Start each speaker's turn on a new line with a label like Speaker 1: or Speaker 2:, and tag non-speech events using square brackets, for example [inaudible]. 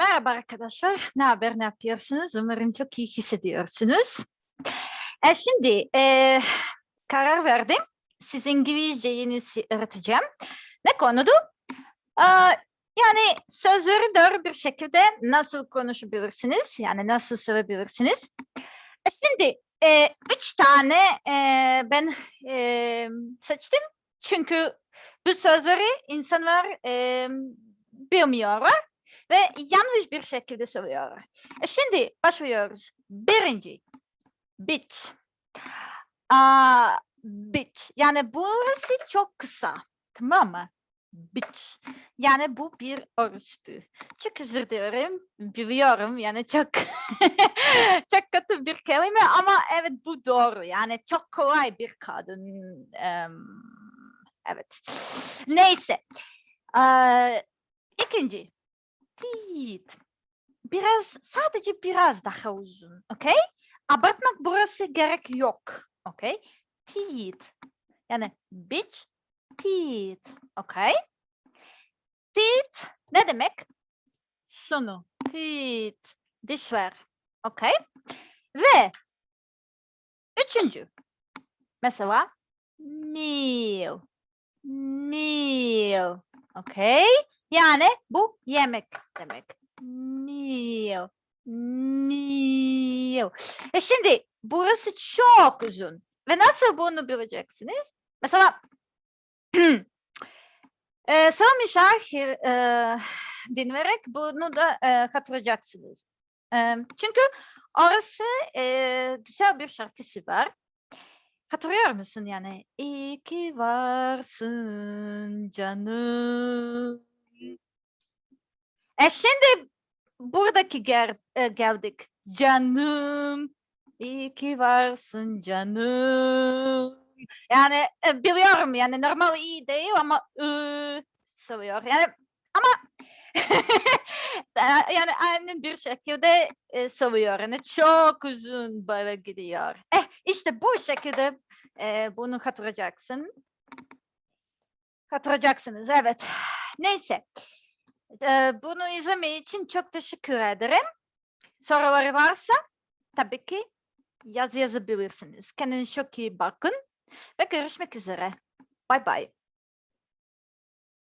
Speaker 1: Merhaba arkadaşlar. Ne haber, ne yapıyorsunuz? Umarım çok iyi hissediyorsunuz. E, şimdi e, karar verdim. Siz İngilizce yenisi öğreteceğim. Ne konudu? Aa, yani sözleri doğru bir şekilde nasıl konuşabilirsiniz? Yani nasıl söyleyebilirsiniz? E, şimdi e, üç tane e, ben e, seçtim. Çünkü bu sözleri insanlar e, bilmiyorlar ve yanlış bir şekilde söylüyorlar. E şimdi başlıyoruz. Birinci, bitch. Aa, bitch. Yani burası çok kısa. Tamam mı? Bitch. Yani bu bir orospu. Çok özür dilerim. Biliyorum yani çok [laughs] çok kötü bir kelime ama evet bu doğru. Yani çok kolay bir kadın. Em, evet. Neyse. Ee, ikinci. Teeth. Biraz, sadece biraz daha uzun, okey? Abartmak burası gerek yok, okey? Teeth. Yani bitch, teeth, okey? Teeth ne demek? Şunu, teeth, dişler, okey? Ve üçüncü, mesela meal, meal, okey? Yani bu yemek demek. Meal. Meal. E şimdi burası çok uzun. Ve nasıl bunu bileceksiniz? Mesela [clears throat] e, son şarkı e, dinleyerek bunu da e, hatırlayacaksınız. E, çünkü orası e, güzel bir şarkısı var. Hatırlıyor musun yani? İyi ki varsın canım. E şimdi buradaki gel, e, geldik. Canım, iyi ki varsın canım. Yani e, biliyorum yani normal iyi değil ama ı söylüyor. Yani ama [laughs] e, yani aynı bir şekilde e, söylüyor. Yani çok uzun böyle gidiyor. Eh işte bu şekilde e, bunu hatırlayacaksın. Hatırlayacaksınız evet. Neyse. Eee, bunu izlemeye için çok teşekkür ederim. Soruları varsa tabii ki yaz yazabilirsiniz. Kendinize çok iyi bakın ve görüşmek üzere. Bay bay.